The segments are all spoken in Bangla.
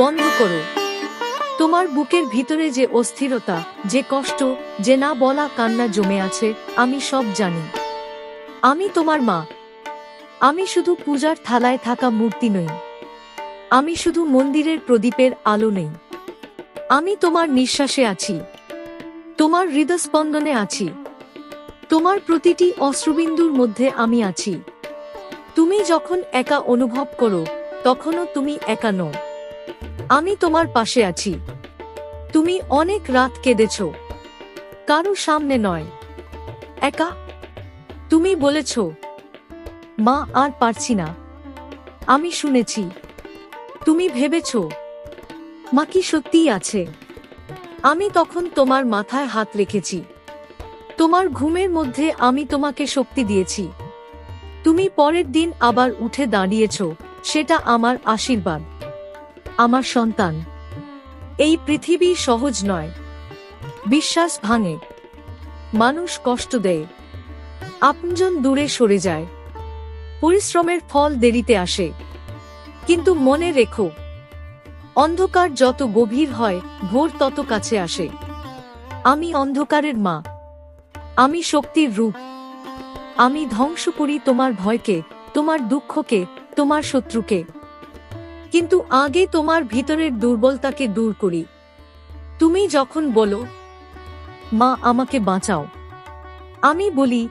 বন্ধ করো। তোমার বুকের ভিতরে যে অস্থিরতা, যে কষ্ট, যে না বলা কান্না জমে আছে, আমি সব জানি। আমি তোমার মা। আমি শুধু পূজার থালায় থাকা মূর্তি নই। আমি শুধু মন্দিরের প্রদীপের আলো নেই। আমি তোমার নিঃশ্বাসে আছি। তোমার হৃদস্পন্দনে আছি। তোমার প্রতিটি অশ্রুবিন্দুর মধ্যে আমি আছি। তুমি যখন একা অনুভব করো, তখনও তুমি একা নও। আমি তোমার পাশে আছি। তুমি অনেক রাত কেঁদেছ। কারও সামনে নয়। একা? তুমি বলেছ, মা, আর পারছি না। আমি শুনেছি। তুমি ভেবেছ, মা কি সত্যিই আছে? আমি তখন তোমার মাথায় হাত রেখেছি। তোমার ঘুমের মধ্যে আমি তোমাকে শক্তি দিয়েছি। তুমি পরের দিন আবার উঠে দাঁড়িয়েছ, সেটা আমার আশীর্বাদ। আমার সন্তান। এই পৃথিবী সহজ নয়। বিশ্বাস ভাঙে। মানুষ কষ্ট দেয়। আপনজন দূরে সরে যায়। পরিশ্রমের ফল দেরিতে আসে। কিন্তু মনে রেখো, অন্ধকার যত গভীর হয়, ভোর তত কাছে আসে। আমি অন্ধকারের মা। আমি শক্তির রূপ। আমি ধ্বংস করি তোমার ভয়কে, তোমার দুঃখকে, তোমার শত্রুকে। কিন্তু আগে তোমার ভিতরের দুর্বলতাকে দূর করি। তুমি যখন বলো, মা, আমাকে বাঁচাও। আমি বলি,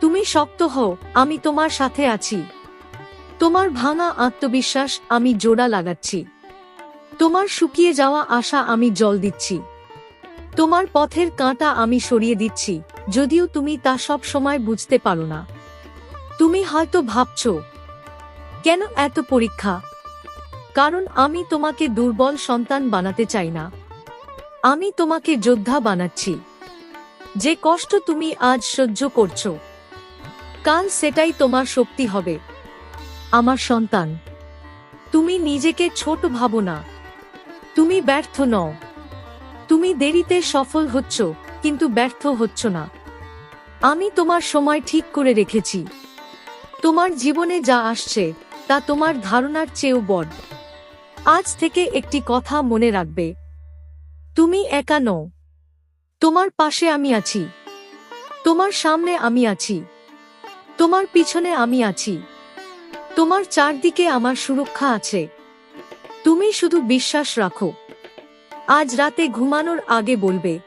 তুমি শক্ত হও, আমি তোমার সাথে আছি। তোমার ভাঙা আত্মবিশ্বাস আমি জোড়া লাগাচ্ছি। তোমার শুকিয়ে যাওয়া আশা আমি জল দিচ্ছি। তোমার পথের কাঁটা আমি সরিয়ে দিচ্ছি, যদিও তুমি তা সব সময় বুঝতে পারো না। তুমি হয়তো ভাবছ, কেন এত পরীক্ষা? কারণ আমি তোমাকে দুর্বল সন্তান বানাতে চাই না। আমি তোমাকে যোদ্ধা বানাচ্ছি। যে কষ্ট তুমি আজ সহ্য করছ, কাল সেটাই তোমার শক্তি হবে। আমার সন্তান, তুমি নিজেকে ছোট ভাবো না। তুমি ব্যর্থ নও। তুমি দেরিতে সফল হচ্ছ, কিন্তু ব্যর্থ হচ্ছ না। আমি তোমার সময় ঠিক করে রেখেছি। তোমার জীবনে যা আসছে, তা তোমার ধারণার চেয়েও বড়। আজ থেকে একটি কথা মনে রাখবে। তুমি একা নও। তোমার পাশে আমি আছি। তোমার সামনে আমি আছি। তোমার পিছনে আমি আছি। তোমার চারদিকে আমার সুরক্ষা আছে। তুমি শুধু বিশ্বাস রাখো। আজ রাতে ঘুমানোর আগে বলবে,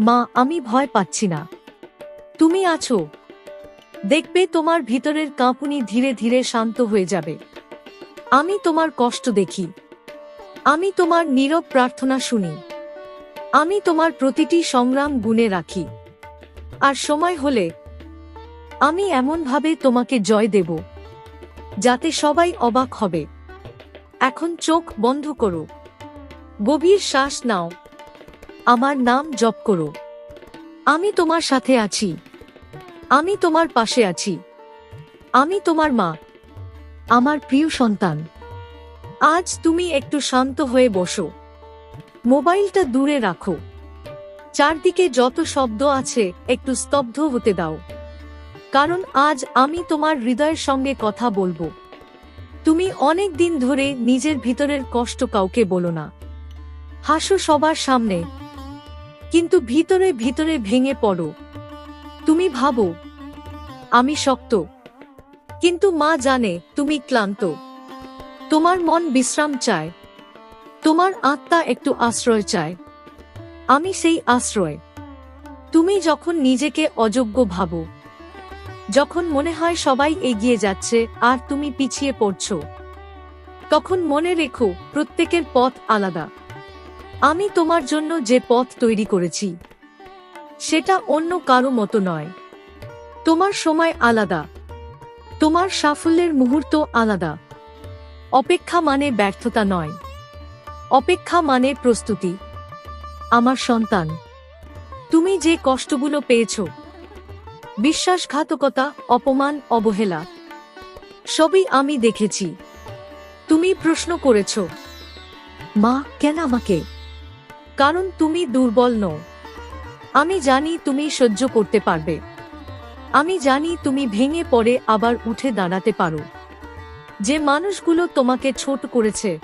মা, আমি ভয় পাচ্ছি না। তুমি আছো। দেখবে তোমার ভিতরের কাঁপুনি ধীরে ধীরে শান্ত হয়ে যাবে। আমি তোমার কষ্ট দেখি। আমি তোমার নীরব প্রার্থনা শুনি। আমি তোমার প্রতিটি সংগ্রাম গুণে রাখি। আর সময় হলে আমি এমনভাবে তোমাকে জয় দেব, যাতে সবাই অবাক হবে। এখন চোখ বন্ধ করো। গভীর শ্বাস নাও। আমার নাম জপ করো। আমি তোমার সাথে আছি। আমি তোমার পাশে আছি। আমি তোমার মা। আমার প্রিয় সন্তান, আজ তুমি একটু শান্ত হয়ে বসো। মোবাইলটা দূরে রাখো। চারদিকে যত শব্দ আছে, একটু স্তব্ধ হতে দাও। কারণ আজ আমি তোমার হৃদয়ের সঙ্গে কথা বলব। তুমি অনেক দিন ধরে নিজের ভিতরের কষ্ট কাউকে বলো না। হাসো সবার সামনে। কিন্তু ভিতরে ভিতরে ভেঙে পড়ো। তুমি ভাবো, আমি শক্ত। কিন্তু মা জানে, তুমি ক্লান্ত। তোমার মন বিশ্রাম চায়। তোমার আত্মা একটু আশ্রয় চায়। আমি সেই আশ্রয়। তুমি যখন নিজেকে অযোগ্য ভাবো, যখন মনে হয় সবাই এগিয়ে যাচ্ছে আর তুমি পিছিয়ে পড়ছ, তখন মনে রেখো, প্রত্যেকের পথ আলাদা। আমি তোমার জন্য যে পথ তৈরি করেছি, সেটা অন্য কারও মতো নয়। তোমার সময় আলাদা। তোমার সাফল্যের মুহূর্ত আলাদা। অপেক্ষা মানে ব্যর্থতা নয়। অপেক্ষা মানে প্রস্তুতি। আমার সন্তান, তুমি যে কষ্টগুলো পেয়েছ, বিশ্বাসঘাতকতা, অপমান, অবহেলা, সবই আমি দেখেছি। তুমি প্রশ্ন করেছ, মা, কেন আমাকে? কারণ তুমি দুর্বল নও। আমি জানি তুমি সহ্য করতে পারবে। আমি জানি তুমি ভেঙে পড়ে আবার উঠে দাঁড়াতে পারো। যে মানুষগুলো তোমাকে ছোট করেছে,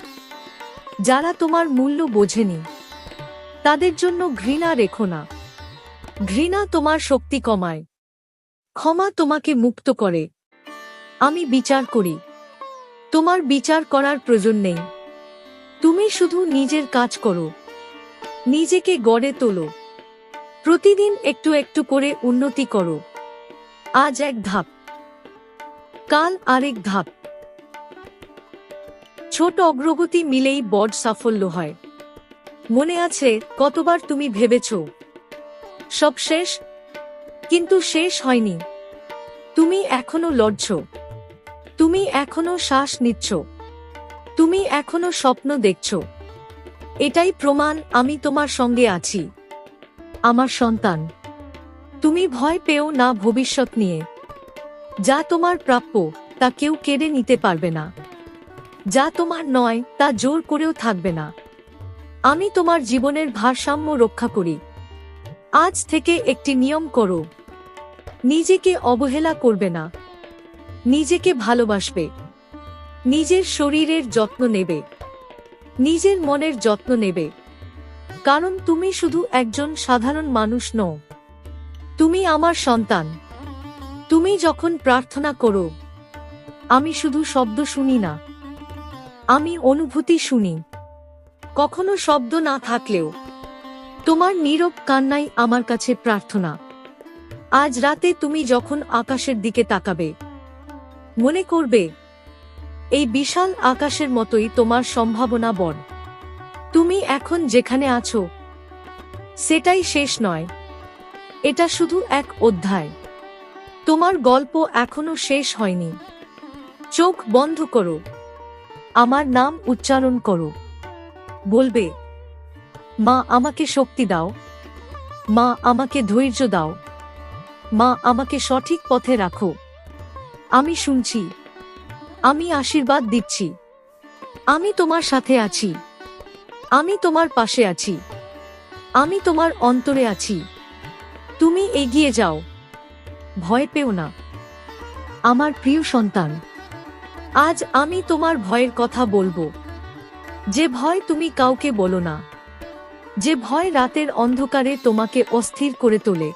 যারা তোমার মূল্য বোঝেনি, তাদের জন্য ঘৃণা রেখো না। ঘৃণা তোমার শক্তি কমায়, ক্ষমা তোমাকে মুক্ত করে। আমি বিচার করি, তোমার বিচার করার প্রয়োজন নেই। তুমি শুধু নিজের কাজ করো, নিজেকে গড়ে তোলো। প্রতিদিন একটু একটু করে উন্নতি করো। আজ এক ধাপ। কাল আরেক ধাপ। ছোট অগ্রগতি মিলেই বড় সাফল্য হয়। মনে আছে, কতবার তুমি ভেবেছ, সব শেষ? কিন্তু শেষ হয়নি। তুমি এখনও লড়ছ। তুমি এখনও শ্বাস নিচ্ছ। তুমি এখনও স্বপ্ন দেখছ। এটাই প্রমাণ আমি তোমার সঙ্গে আছি। আমার সন্তান। তুমি ভয় পেও না ভবিষ্যৎ নিয়ে। যা তোমার প্রাপ্য, তা কেউ কেড়ে নিতে পারবে না। যা তোমার নয়, তা জোর করেও থাকবে না। আমি তোমার জীবনের ভারসাম্য রক্ষা করি। আজ থেকে একটি নিয়ম করো। নিজেকে অবহেলা করবে না। নিজেকে ভালোবাসবে। নিজের শরীরের যত্ন নেবে। নিজের মনের যত্ন নেবে। কারণ তুমি শুধু একজন সাধারণ মানুষ নও। তুমি আমার সন্তান। তুমি যখন প্রার্থনা করো, আমি শুধু শব্দ শুনি না। আমি অনুভূতি শুনি। কখনো শব্দ না থাকলেও, তোমার নীরব কান্নাই আমার কাছে প্রার্থনা। আজ রাতে তুমি যখন আকাশের দিকে তাকাবে, মনে করবে, এই বিশাল আকাশের মতোই তোমার সম্ভাবনা বড় তুমি এখন যেখানে আছো, সেটাই শেষ নয়। এটা শুধু এক অধ্যায়। তোমার গল্প এখনও শেষ হয়নি। চোখ বন্ধ করো। আমার নাম উচ্চারণ করো। বলবে, মা আমাকে শক্তি দাও। মা আমাকে ধৈর্য দাও। মা আমাকে সঠিক পথে রাখো। আমি শুনছি। আমি আশীর্বাদ দিচ্ছি। আমি তোমার সাথে আছি। আমি তোমার পাশে আছি। আমি তোমার অন্তরে আছি। তুমি এগিয়ে যাও। ভয় পেও না। আমার প্রিয় সন্তান, আজ আমি তোমার ভয়ের কথা বলব। যে ভয় তুমি কাউকে বলো না। যে ভয় রাতের অন্ধকারে তোমাকে অস্থির করে তোলে।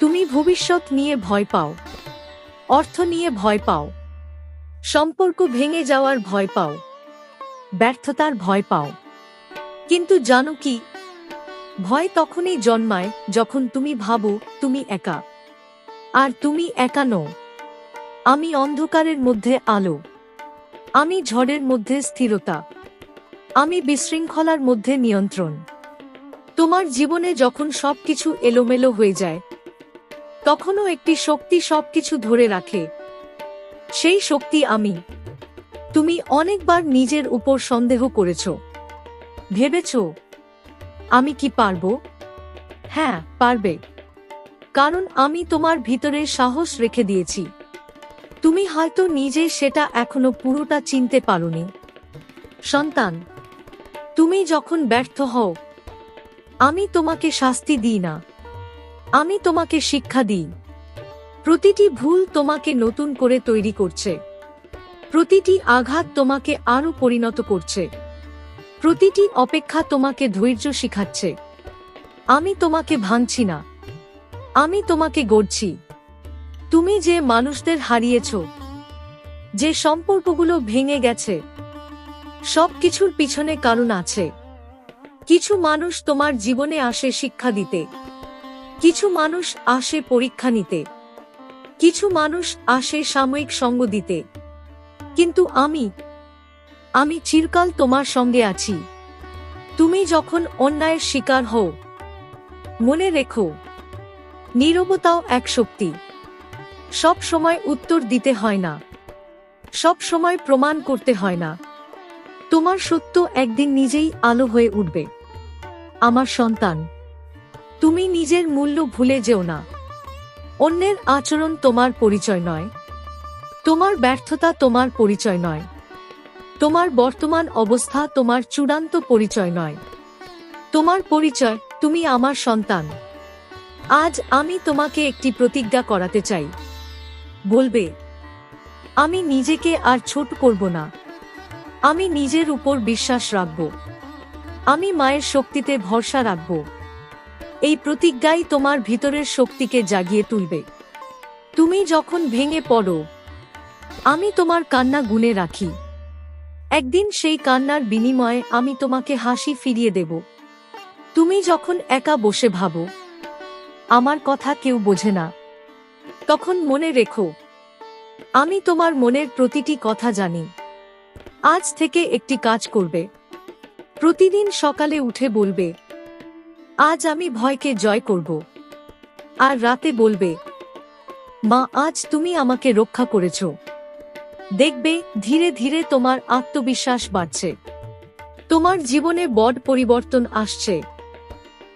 তুমি ভবিষ্যৎ নিয়ে ভয় পাও। অর্থ নিয়ে ভয় পাও। সম্পর্ক ভেঙে যাওয়ার ভয় পাও। ব্যর্থতার ভয় পাও। কিন্তু জানো কি ভয় তখনই জন্মায় যখন তুমি ভাবো তুমি একা। আর তুমি একা নও। আমি অন্ধকারের মধ্যে আলো। আমি ঝড়ের মধ্যে স্থিরতা। আমি বিশৃঙ্খলার মধ্যে নিয়ন্ত্রণ। তোমার জীবনে যখন সবকিছু এলোমেলো হয়ে যায়, তখনও একটি শক্তি সবকিছু ধরে রাখে। সেই শক্তি আমি। তুমি অনেকবার নিজের উপর সন্দেহ করেছ। ভেবেছ আমি কি পারব? হ্যাঁ পারবে। কারণ আমি তোমার ভিতরে সাহস রেখে দিয়েছি। তুমি হয়তো নিজে সেটা এখনও পুরোটা চিনতে পারোনি। সন্তান, তুমি যখন ব্যর্থ হও, আমি তোমাকে শাস্তি দিই না। আমি তোমাকে শিক্ষা দিই। প্রতিটি ভুল তোমাকে নতুন করে তৈরি করছে। প্রতিটি আঘাত তোমাকে আরও পরিণত করছে। প্রতিটি অপেক্ষা তোমাকে ধৈর্য শিখাচ্ছে। আমি তোমাকে ভাঙছি না। আমি তোমাকে গড়ছি। তুমি যে মানুষদের হারিয়েছ, যে সম্পর্কগুলো ভেঙে গেছে সব কিছুর পিছনে কারণ আছে। কিছু মানুষ তোমার জীবনে আসে শিক্ষা দিতে। কিছু মানুষ আসে পরীক্ষা নিতে। কিছু মানুষ আসে সাময়িক সঙ্গ দিতে। কিন্তু আমি আমি চিরকাল তোমার সঙ্গে আছি। তুমি যখন অন্যায়ের শিকার হও, মনে রেখো, নীরবতাও এক শক্তি। সব সময় উত্তর দিতে হয় না। সব সময় প্রমাণ করতে হয় না। তোমার সত্য একদিন নিজেই আলো হয়ে উঠবে। আমার সন্তান, তুমি নিজের মূল্য ভুলে যেও না। অন্যের আচরণ তোমার পরিচয় নয়। তোমার ব্যর্থতা তোমার পরিচয় নয়। তোমার বর্তমান অবস্থা তোমার চূড়ান্ত পরিচয় নয়। তোমার পরিচয়, তুমি আমার সন্তান। আজ আমি তোমাকে একটি প্রতিজ্ঞা করাতে চাই। বলবে, আমি নিজেকে আর ছোট করব না। আমি নিজের উপর বিশ্বাস রাখব। আমি মায়ের শক্তিতে ভরসা রাখব। এই প্রতিজ্ঞাই তোমার ভিতরের শক্তিকে জাগিয়ে তুলবে। তুমি যখন ভেঙে পড়ো, আমি তোমার কান্না গুনে রাখি। একদিন সেই কান্নার বিনিময়ে আমি তোমাকে হাসি ফিরিয়ে দেব। তুমি যখন একা বসে ভাবো, আমার কথা কেউ বোঝে না। তখন মনে রেখো, আমি তোমার মনের প্রতিটি কথা জানি। আজ থেকে একটি কাজ করবে। প্রতিদিন সকালে উঠে বলবে, আজ আমি ভয়কে জয় করব। আর রাতে বলবে, মা, আজ তুমি আমাকে রক্ষা করেছ। দেখবে ধীরে ধীরে তোমার আত্মবিশ্বাস বাড়ছে। তোমার জীবনে বড় পরিবর্তন আসছে।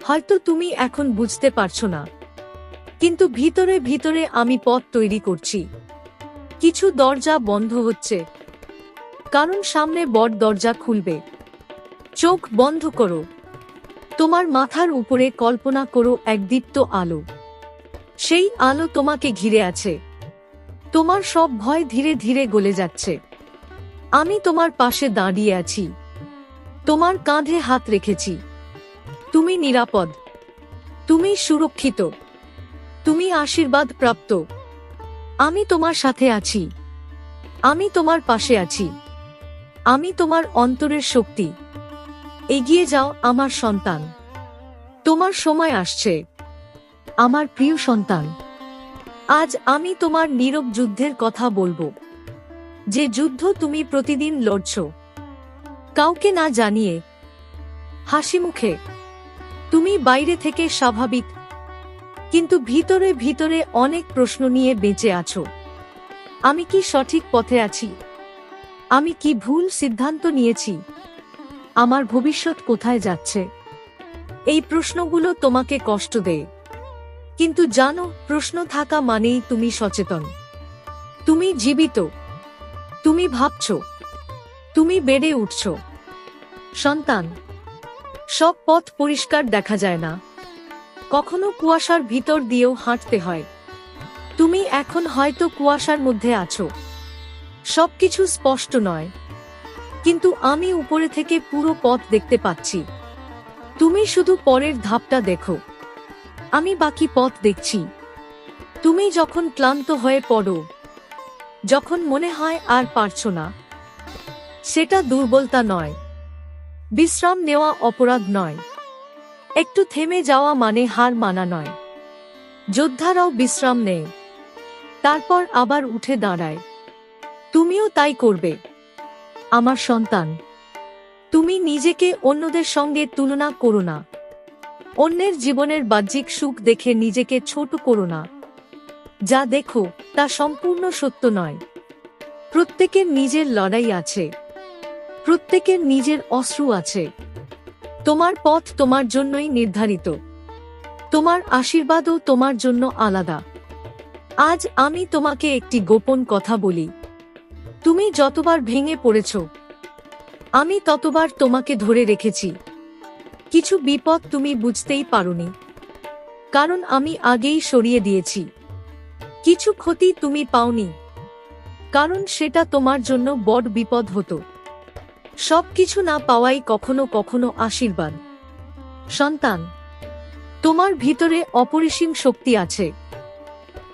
হয়তো তুমি এখন বুঝতে পারছ না। কিন্তু ভিতরে ভিতরে আমি পথ তৈরি করছি। কিছু দরজা বন্ধ হচ্ছে। কারণ সামনে বড় দরজা খুলবে। চোখ বন্ধ করো। তোমার মাথার উপরে কল্পনা করো এক দীপ্ত আলো। সেই আলো তোমাকে ঘিরে আছে। তোমার সব ভয় ধীরে ধীরে গলে যাচ্ছে। আমি তোমার পাশে দাঁড়িয়ে আছি। তোমার কাঁধে হাত রেখেছি। তুমি নিরাপদ। তুমি সুরক্ষিত। তুমি আশীর্বাদ প্রাপ্ত। আমি তোমার সাথে আছি। আমি তোমার পাশে আছি। আমি তোমার অন্তরের শক্তি। এগিয়ে যাও আমার সন্তান। তোমার সময় আসছে। আমার প্রিয় সন্তান। আজ আমি তোমার নীরব যুদ্ধের কথা বলব। যে যুদ্ধ তুমি প্রতিদিন লড়ছ। কাউকে না জানিয়ে। হাসি মুখে। তুমি বাইরে থেকে স্বাভাবিক। কিন্তু ভিতরে ভিতরে অনেক প্রশ্ন নিয়ে বেঁচে আছো। আমি কি সঠিক পথে আছি? আমি কি ভুল সিদ্ধান্ত নিয়েছি? আমার ভবিষ্যৎ কোথায় যাচ্ছে? এই প্রশ্নগুলো তোমাকে কষ্ট দেয়। কিন্তু জানো, প্রশ্ন থাকা মানেই তুমি সচেতন। তুমি জীবিত। তুমি ভাবছ। তুমি বেড়ে উঠছ। সন্তান, সব পথ পরিষ্কার দেখা যায় না। কখনো কুয়াশার ভিতর দিয়েও হাঁটতে হয়। তুমি এখন হয়তো কুয়াশার মধ্যে আছো। সবকিছু স্পষ্ট নয়। কিন্তু আমি উপরে থেকে পুরো পথ দেখতে পাচ্ছি। তুমি শুধু পরের ধাপটা দেখো। আমি বাকি পথ দেখছি। তুমি যখন ক্লান্ত হয়ে পড়ো, যখন মনে হয় আর পারছ না, সেটা দুর্বলতা নয়। বিশ্রাম নেওয়া অপরাধ নয়। একটু থেমে যাওয়া মানে হার মানা নয়। যোদ্ধারাও বিশ্রাম নেয়। তারপর আবার উঠে দাঁড়ায়। তুমিও তাই করবে। আমার সন্তান, তুমি নিজেকে অন্যদের সঙ্গে তুলনা করো না। অন্যের জীবনের বাহ্যিক সুখ দেখে নিজেকে ছোট করো না। যা দেখো, তা সম্পূর্ণ সত্য নয়। প্রত্যেকের নিজের লড়াই আছে। প্রত্যেকের নিজের অশ্রু আছে। তোমার পথ তোমার জন্যই নির্ধারিত। তোমার আশীর্বাদও তোমার জন্য আলাদা। আজ আমি তোমাকে একটি গোপন কথা বলি। তুমি যতবার ভেঙে পড়েছ, আমি ততবার তোমাকে ধরে রেখেছি। কিছু বিপদ তুমি বুঝতেই পারোনি। কারণ আমি আগেই সরিয়ে দিয়েছি। কিছু ক্ষতি তুমি পাওনি। কারণ সেটা তোমার জন্য বড় বিপদ হতো। সবকিছু না পাওয়াই কখনো কখনো আশীর্বাদ। সন্তান, তোমার ভিতরে অপরিসীম শক্তি আছে।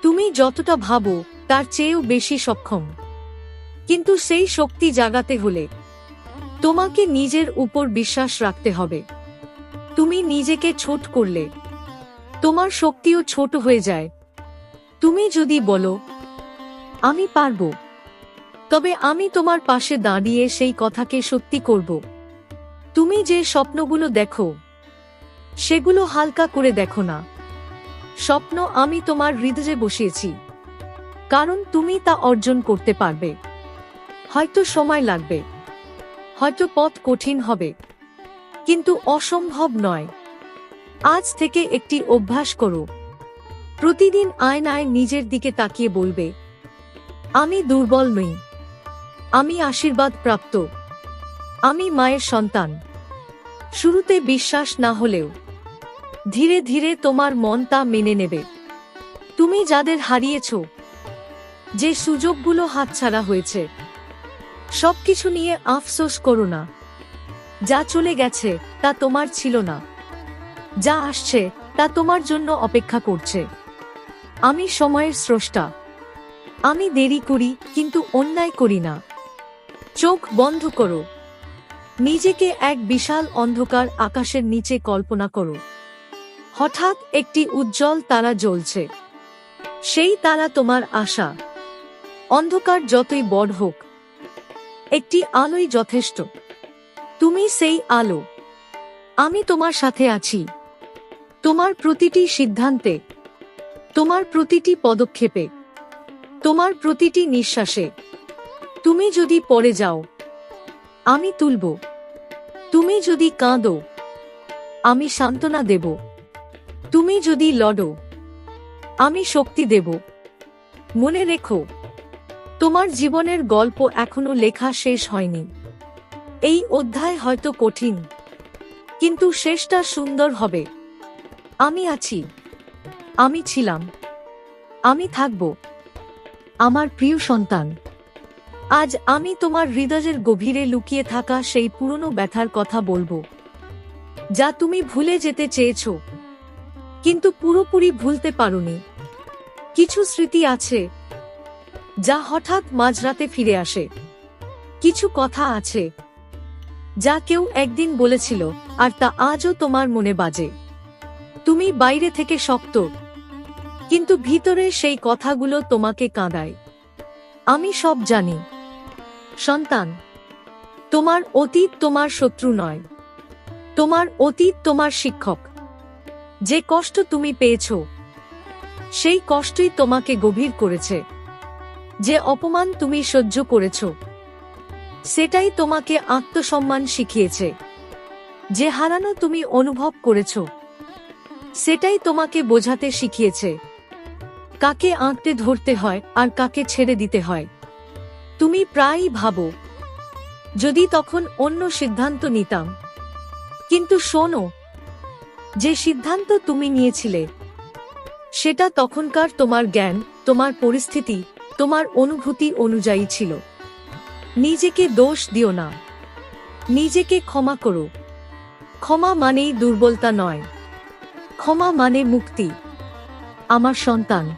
তুমি যতটা ভাবো, তার চেয়েও বেশি সক্ষম। কিন্তু সেই শক্তি জাগাতে হলে তোমাকে নিজের উপর বিশ্বাস রাখতে হবে। তুমি নিজেকে ছোট করলে। তোমার শক্তিও ছোট হয়ে যায়। তুমি যদি বলো, আমি পারব। তবে আমি তোমার পাশে দাঁড়িয়ে সেই কথাকে সত্যি করব। তুমি যে স্বপ্নগুলো দেখো, সেগুলো হালকা করে দেখো না। স্বপ্ন আমি তোমার হৃদয়ে বসিয়েছি, কারণ তুমি তা অর্জন করতে পারবে। হয়তো সময় লাগবে, হয়তো পথ কঠিন হবে। কিন্তু অসম্ভব নয়। আজ থেকে একটি অভ্যাস করো। প্রতিদিন আয়নায় নিজের দিকে তাকিয়ে বলবে, আমি দুর্বল নই। আমি আশীর্বাদ প্রাপ্ত আমি মায়ের সন্তান। শুরুতে বিশ্বাস না হলেও ধীরে ধীরে তোমার মন তা মেনে নেবে। তুমি যাদের হারিয়েছ, যে সুযোগগুলো হাতছাড়া হয়েছে, সবকিছু নিয়ে আফসোস করো না। যা চলে গেছে, তা তোমার ছিল না। যা আসছে, তা তোমার জন্য অপেক্ষা করছে। আমি সময়ের স্রষ্টা। আমি দেরি করি, কিন্তু অন্যায় করি না। চোখ বন্ধ করো। নিজেকে এক বিশাল অন্ধকার আকাশের নিচে কল্পনা করো। হঠাৎ একটি উজ্জ্বল তারা জ্বলছে। সেই তারা তোমার আশা। অন্ধকার যতই বড় হোক, একটি আলোই যথেষ্ট। তুমি সেই আলো। আমি তোমার সাথে আছি। তোমার প্রতিটি সিদ্ধান্তে, তোমার প্রতিটি পদক্ষেপে, তোমার প্রতিটি নিঃশ্বাসে। তুমি যদি পড়ে যাও, আমি তুলব। তুমি যদি কাঁদো, আমি সান্ত্বনা দেব। তুমি যদি লড়ো, আমি শক্তি দেব। মনে রেখো, তোমার জীবনের গল্প এখনও লেখা শেষ হয়নি। এই অধ্যায় হয়তো কঠিন, কিন্তু শেষটা সুন্দর হবে। আমি আছি। আমি ছিলাম। আমি থাকব। আমার প্রিয় সন্তান, আজ আমি তোমার হৃদয়ের গভীরে লুকিয়ে থাকা সেই পুরনো ব্যথার কথা বলব, যা তুমি ভুলে যেতে চেয়েছ, কিন্তু পুরোপুরি ভুলতে পারোনি। কিছু স্মৃতি আছে, যা হঠাৎ মাঝরাতে ফিরে আসে। কিছু কথা আছে যা কেউ একদিন বলেছিল, আর তা আজও তোমার মনে বাজে। তুমি বাইরে থেকে শক্ত, কিন্তু ভিতরে সেই কথাগুলো তোমাকে কাঁদায়। আমি সব জানি। সন্তান, তোমার অতীত তোমার শত্রু নয়। তোমার অতীত তোমার শিক্ষক। যে কষ্ট তুমি পেয়েছ, সেই কষ্টই তোমাকে গভীর করেছে। যে অপমান তুমি সহ্য করেছ সেটাই তোমাকে আত্মসম্মান শিখিয়েছে। যে হারানো তুমি অনুভব করেছ, সেটাই তোমাকে বোঝাতে শিখিয়েছে। কাকে আঁকতে ধরতে হয় আর কাকে ছেড়ে দিতে হয়। তুমি প্রায়ই ভাবো, যদি তখন অন্য সিদ্ধান্ত নিতাম। কিন্তু শোনো, যে সিদ্ধান্ত তুমি নিয়েছিলে, সেটা তখনকার তোমার জ্ঞান, তোমার পরিস্থিতি, তোমার অনুভূতি অনুযায়ী ছিল। নিজেকে দোষ দিও না। নিজেকে ক্ষমা করো। ক্ষমা মানেই দুর্বলতা নয়। ক্ষমা মানে মুক্তি। আমার সন্তান,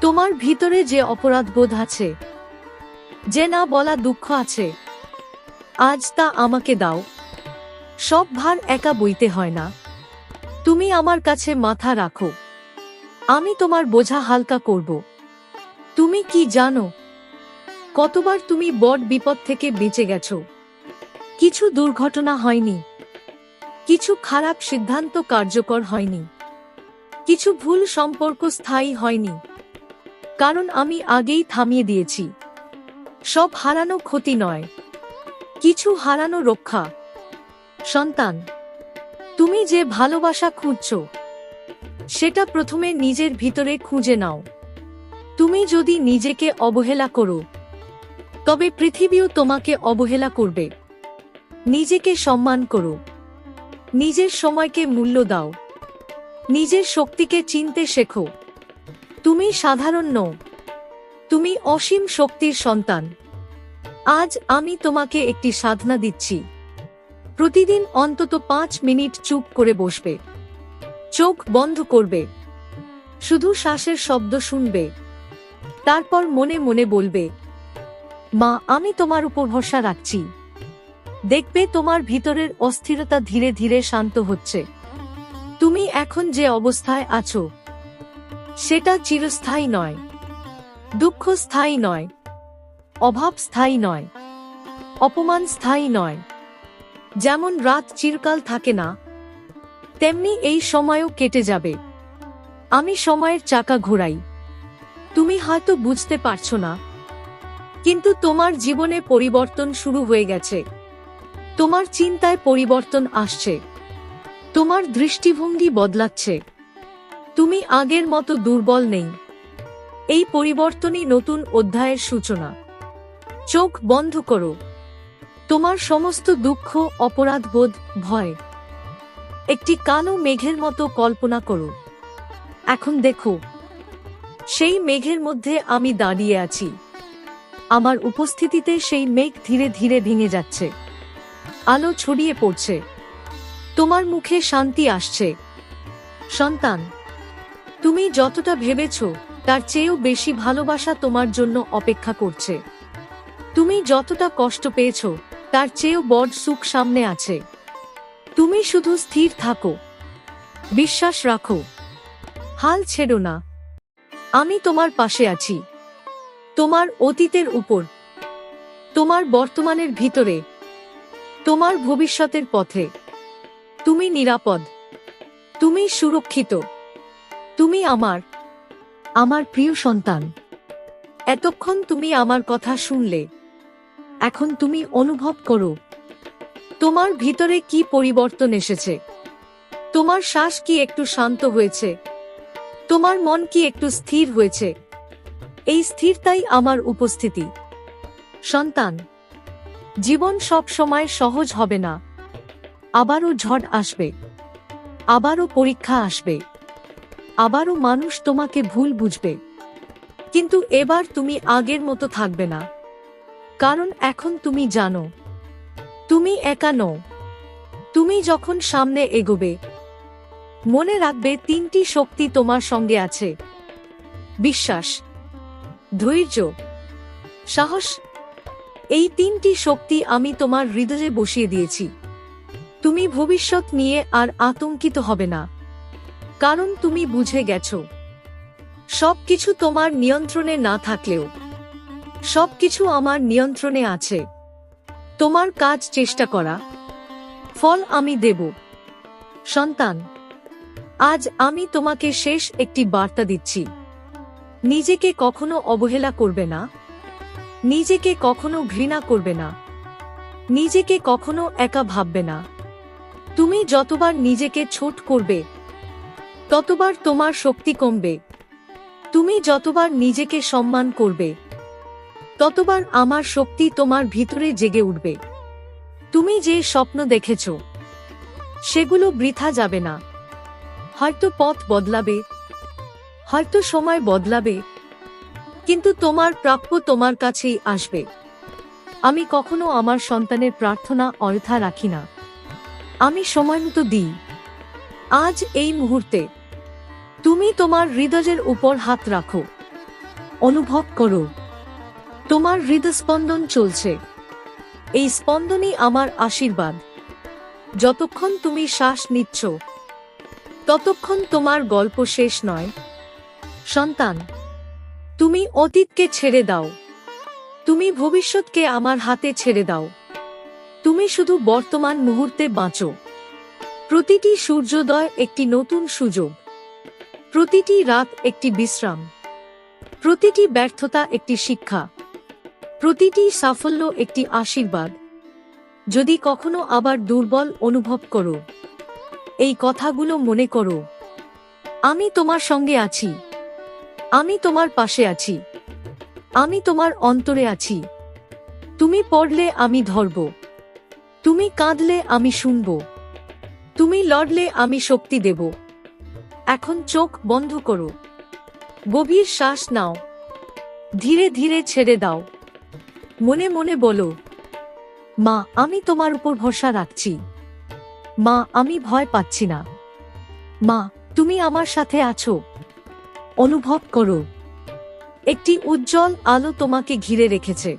তোমার ভিতরে যে অপরাধবোধ আছে, যে না বলা দুঃখ আছে, আজ তা আমাকে দাও। সব ভার একা বইতে হয় না। তুমি আমার কাছে মাথা রাখো। আমি তোমার বোঝা হালকা করব। তুমি কি জানো কতবার তুমি বড় বিপদ থেকে বেঁচে গেছ? কিছু দুর্ঘটনা হয়নি। কিছু খারাপ সিদ্ধান্ত কার্যকর হয়নি। কিছু ভুল সম্পর্ক স্থায়ী হয়নি। কারণ আমি আগেই থামিয়ে দিয়েছি। সব হারানো ক্ষতি নয়। কিছু হারানো রক্ষা। সন্তান, তুমি যে ভালোবাসা খুঁজছ, সেটা প্রথমে নিজের ভিতরে খুঁজে নাও। তুমি যদি নিজেকে অবহেলা করো তবে পৃথিবীও তোমাকে অবহেলা করবে। নিজেকে সম্মান করো। নিজের সময়কে মূল্য দাও। নিজের শক্তিকে চিনতে শেখো। তুমি সাধারণ নও। তুমি অসীম শক্তির সন্তান। আজ আমি তোমাকে একটি সাধনা দিচ্ছি। প্রতিদিন অন্তত পাঁচ মিনিট চুপ করে বসবে। চোখ বন্ধ করবে। শুধু শ্বাসের শব্দ শুনবে। তারপর মনে মনে বলবে মা, আমি তোমার উপর ভরসা রাখছি। দেখবে তোমার ভিতরের অস্থিরতা ধীরে ধীরে শান্ত হচ্ছে। তুমি এখন যে অবস্থায় আছো, সেটা চিরস্থায়ী নয়। দুঃখ স্থায়ী নয়। অভাব স্থায়ী নয়। অপমান স্থায়ী নয়। যেমন রাত চিরকাল থাকে না, তেমনি এই সময়ও কেটে যাবে। আমি সময়ের চাকা ঘোরাই। তুমি হয়তো বুঝতে পারছ না কিন্তু তোমার জীবনে পরিবর্তন শুরু হয়ে গেছে। তোমার চিন্তায় পরিবর্তন আসছে। তোমার দৃষ্টিভঙ্গি বদলাচ্ছে। তুমি আগের মতো দুর্বল নেই। এই পরিবর্তনই নতুন অধ্যায়ের সূচনা। চোখ বন্ধ করো। তোমার সমস্ত দুঃখ অপরাধবোধ ভয়। একটি কালো মেঘের মতো কল্পনা করো। এখন দেখো। সেই মেঘের মধ্যে আমি দাঁড়িয়ে আছি। আমার উপস্থিতিতে সেই মেঘ ধীরে ধীরে ভেঙে যাচ্ছে। আলো ছড়িয়ে পড়ছে। তোমার মুখে শান্তি আসছে। সন্তান, তুমি যতটা ভেবেছ, তার চেয়েও বেশি ভালোবাসা তোমার জন্য অপেক্ষা করছে। তুমি যতটা কষ্ট পেয়েছ, তার চেয়েও বড় সুখ সামনে আছে। তুমি শুধু স্থির থাকো। বিশ্বাস রাখো। হাল ছেড়ো না। আমি তোমার পাশে আছি। তোমার অতীতের উপর, তোমার বর্তমানের ভিতরে, তোমার ভবিষ্যতের পথে। তুমি নিরাপদ, তুমি সুরক্ষিত, তুমি আমার আমার প্রিয় সন্তান। এতক্ষণ তুমি আমার কথা শুনলে, এখন তুমি অনুভব করো, তোমার ভিতরে কি পরিবর্তন এসেছে? তোমার শ্বাস কি একটু শান্ত হয়েছে? তোমার মন কি একটু স্থির হয়েছে? এই স্থিরতাই আমার উপস্থিতি। সন্তান, জীবন সব সময় সহজ হবে না। আবারও ঝড় আসবে। আবারও পরীক্ষা আসবে। আবারও মানুষ তোমাকে ভুল বুঝবে। কিন্তু এবার তুমি আগের মতো থাকবে না। কারণ এখন তুমি জানো। তুমি একা নও। তুমি যখন সামনে এগোবে, মনে রাখবে তিনটি শক্তি তোমার সঙ্গে আছে। বিশ্বাস ধৈর্য, সাহস, এই তিনটি শক্তি আমি তোমার হৃদয়ে বসিয়ে দিয়েছি। তুমি ভবিষ্যৎ নিয়ে আর আতঙ্কিত হবে না। কারণ তুমি বুঝে গেছো, সবকিছু তোমার নিয়ন্ত্রণে না থাকলেও, সবকিছু আমার নিয়ন্ত্রণে আছে। তোমার কাজ চেষ্টা করা, ফল আমি দেব। সন্তান, আজ আমি তোমাকে শেষ একটি বার্তা দিচ্ছি। নিজেকে কখনো অবহেলা করবে না। নিজেকে কখনো ঘৃণা করবে না। নিজেকে কখনো একা ভাববে না। তুমি যতবার নিজেকে ছোট করবে, ততবার তোমার শক্তি কমবে। তুমি যতবার নিজেকে সম্মান করবে, ততবার আমার শক্তি তোমার ভিতরে জেগে উঠবে। তুমি যে স্বপ্ন দেখেছ, সেগুলো বৃথা যাবে না। হয়তো পথ বদলাবে হয়তো সময় বদলাবে, কিন্তু তোমার প্রাপ্য তোমার কাছেই আসবে। আমি কখনো আমার সন্তানের প্রার্থনা অযথা রাখি না। আমি সময় মতো দিই। আজ এই মুহূর্তে তুমি তোমার হৃদয়ের উপর হাত রাখো। অনুভব করো। তোমার হৃদস্পন্দন চলছে। এই স্পন্দনই আমার আশীর্বাদ। যতক্ষণ তুমি শ্বাস নিচ্ছ, ততক্ষণ তোমার গল্প শেষ নয়। সন্তান, তুমি অতীতকে ছেড়ে দাও। তুমি ভবিষ্যৎকে আমার হাতে ছেড়ে দাও। তুমি শুধু বর্তমান মুহূর্তে বাঁচো। প্রতিটি সূর্যোদয় একটি নতুন সুযোগ। প্রতিটি রাত একটি বিশ্রাম। প্রতিটি ব্যর্থতা একটি শিক্ষা। প্রতিটি সাফল্য একটি আশীর্বাদ। যদি কখনো আবার দুর্বল অনুভব করো, এই কথাগুলো মনে করো। আমি তোমার সঙ্গে আছি। আমি তোমার পাশে আছি। আমি তোমার অন্তরে আছি। তুমি পড়লে আমি ধরব। তুমি কাঁদলে আমি শুনব। তুমি লড়লে আমি শক্তি দেব। এখন চোখ বন্ধ করো। গভীর শ্বাস নাও। ধীরে ধীরে ছেড়ে দাও। মনে মনে বলো, মা, আমি তোমার উপর ভরসা রাখছি। মা, আমি ভয় পাচ্ছি না। মা, তুমি আমার সাথে আছো। অনুভব করো। একটি উজ্জ্বল আলো তোমাকে ঘিরে রেখেছে।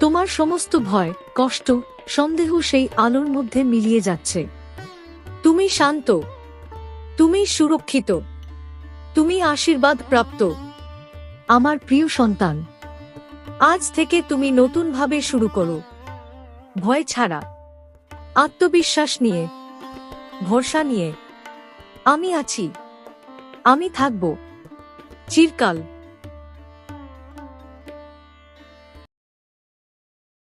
তোমার সমস্ত ভয়, কষ্ট, সন্দেহ সেই আলোর মধ্যে মিলিয়ে যাচ্ছে। তুমি শান্ত। তুমি সুরক্ষিত। তুমি আশীর্বাদ প্রাপ্ত। আমার প্রিয় সন্তান, আজ থেকে তুমি নতুনভাবে শুরু করো। ভয় ছাড়া। আত্মবিশ্বাস নিয়ে। ভরসা নিয়ে। আমি আছি। আমি থাকব। চিরকাল